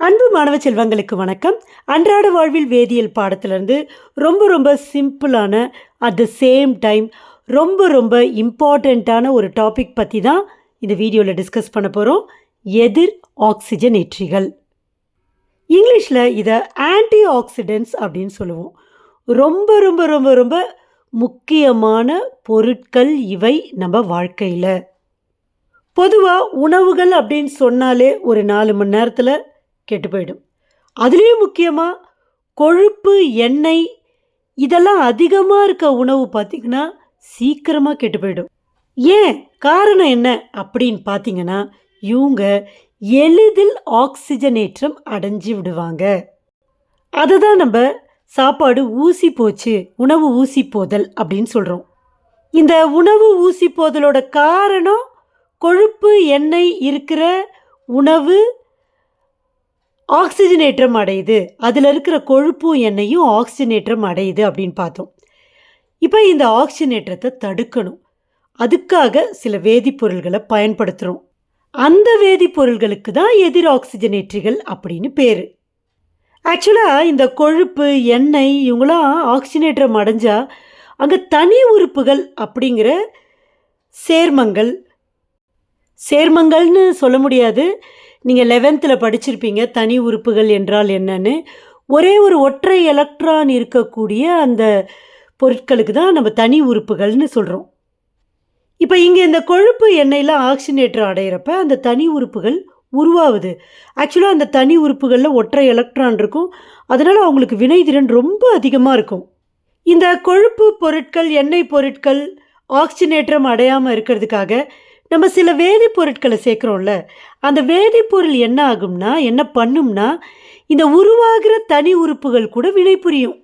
அன்பு மாணவ செல்வங்களுக்கு வணக்கம். அன்றாட வாழ்வில் வேதியியல் பாடத்திலிருந்து ரொம்ப ரொம்ப சிம்பிளான அட் த சேம் டைம் ரொம்ப ரொம்ப இம்பார்ட்டண்ட்டான ஒரு டாபிக் பற்றி தான் இந்த வீடியோவில் டிஸ்கஸ் பண்ண போகிறோம் எதிர் ஆக்சிஜன் ஏற்றிகள் இங்கிலீஷில் இதை ஆன்டி ஆக்சிடென்ட்ஸ் அப்படின்னு சொல்லுவோம். ரொம்ப ரொம்ப ரொம்ப ரொம்ப முக்கியமான பொருட்கள் இவை நம்ம வாழ்க்கையில். பொதுவாக உணவுகள் அப்படின்னு சொன்னாலே ஒரு நாலு மணி நேரத்தில் கெட்டு போயிடும். அதுலேயும் முக்கியமாக கொழுப்பு எண்ணெய் இதெல்லாம் அதிகமாக இருக்க உணவு பார்த்திங்கன்னா சீக்கிரமாக கெட்டு போயிடும். ஏன்? காரணம் என்ன அப்படின்னு பார்த்தீங்கன்னா இவங்க எளிதில் ஆக்சிஜனேற்றம் அடைஞ்சு விடுவாங்க. அதை தான் நம்ம சாப்பாடு ஊசி போச்சு உணவு ஊசி போதல் அப்படின்னு சொல்கிறோம் இந்த உணவு ஊசி போதலோட காரணம் கொழுப்பு எண்ணெய் இருக்கிற உணவு ஆக்சிஜனேற்றம் அடையுது. அதில் இருக்கிற கொழுப்பும் எண்ணெயும் ஆக்சிஜனேற்றம் அடையுது அப்படின்னு பார்த்தோம். இப்போ இந்த ஆக்சிஜனேற்றத்தை தடுக்கணும். அதுக்காக சில வேதிப்பொருள்களை பயன்படுத்துகிறோம் அந்த வேதிப்பொருள்களுக்கு தான் எதிர் ஆக்சிஜனேற்றிகள் அப்படின்னு பேர். ஆக்சுவலாக இந்த கொழுப்பு எண்ணெய் இவங்களாம் ஆக்சிஜனேற்றம் அடைஞ்சால் அங்கே தனி உறுப்புகள் அப்படிங்கிற சேர்மங்கள் சேர்மங்கள்னு சொல்ல முடியாது. நீங்கள் லெவன்த்தில் படிச்சிருப்பீங்க தனி உறுப்புகள் என்றால் என்னன்னு. ஒரே ஒரு ஒற்றை எலக்ட்ரான் இருக்கக்கூடிய அந்த பொருட்களுக்கு தான் நம்ம தனி உறுப்புகள்னு சொல்கிறோம் இப்போ இங்கே இந்த கொழுப்பு எண்ணெயில் ஆக்சிஜனேட்டர் அடையிறப்ப அந்த தனி உறுப்புகள் உருவாகுது. ஆக்சுவலாக அந்த தனி உறுப்புகளில் ஒற்றை எலக்ட்ரான் இருக்கும். அதனால் அவங்களுக்கு வினைதிறன் ரொம்ப அதிகமாக இருக்கும். இந்த கொழுப்பு பொருட்கள் எண்ணெய் பொருட்கள் ஆக்சிஜனேற்றம் அடையாமல் இருக்கிறதுக்காக நம்ம சில வேதிப்பொருட்களை சேர்க்குறோம்ல அந்த வேதிப்பொருள் என்ன ஆகும்னா என்ன பண்ணும்னா இந்த உருவாகிற தனி உறுப்புகள் கூட வினை புரியும்.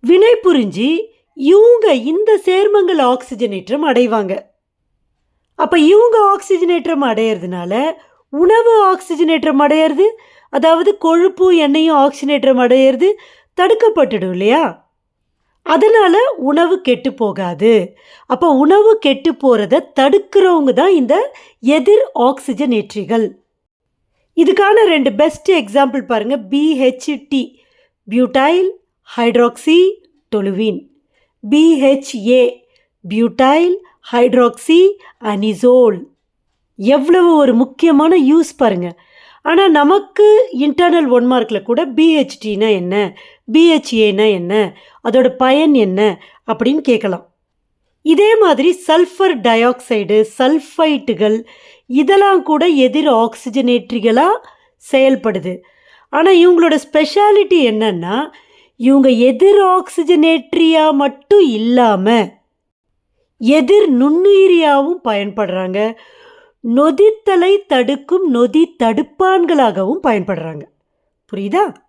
வினை புரிஞ்சு இவங்க இந்த சேர்மங்கள் ஆக்சிஜனேற்றம் அடைவாங்க. அப்போ இவங்க ஆக்சிஜனேற்றம் அடையிறதுனால உணவு ஆக்சிஜனேற்றம் அடையிறது அதாவது கொழுப்பு எண்ணெயும் ஆக்சிஜனேற்றம் அடையிறது தடுக்கப்பட்டுடும் இல்லையா? அதனால் உணவு கெட்டு போகாது. அப்போ உணவு கெட்டு போகிறத தடுக்கிறவங்க தான் இந்த எதிர் ஆக்சிஜனேற்றிகள். இதுக்கான ரெண்டு பெஸ்ட் எக்ஸாம்பிள் பாருங்கள் BHT butyl hydroxy toluene BHA butyl hydroxy anisole எவ்வளவு ஒரு முக்கியமான யூஸ் பாருங்கள் ஆனால் நமக்கு இன்டர்னல் ஒன் மார்க்கில் கூட பிஹெச்டினா என்ன? பிஹெச்ஏனா என்ன? அதோட பயன் என்ன? அப்படின்னு கேட்கலாம். இதே மாதிரி சல்ஃபர் டை ஆக்சைடு சல்ஃபைட்டுகள் இதெல்லாம் கூட எதிர் ஆக்சிஜனேற்றிகளாக செயல்படுது. ஆனால் இவங்களோட ஸ்பெஷாலிட்டி என்னன்னா இவங்க எதிர் ஆக்சிஜனேற்றியாக மட்டும் இல்லாமல் எதிர் நுண்ணுயிரியாகவும் பயன்படுறாங்க. நொதித்தலை தடுக்கும் நொதி தடுப்பான்களாகவும் பயன்படுறாங்க. புரியுதா?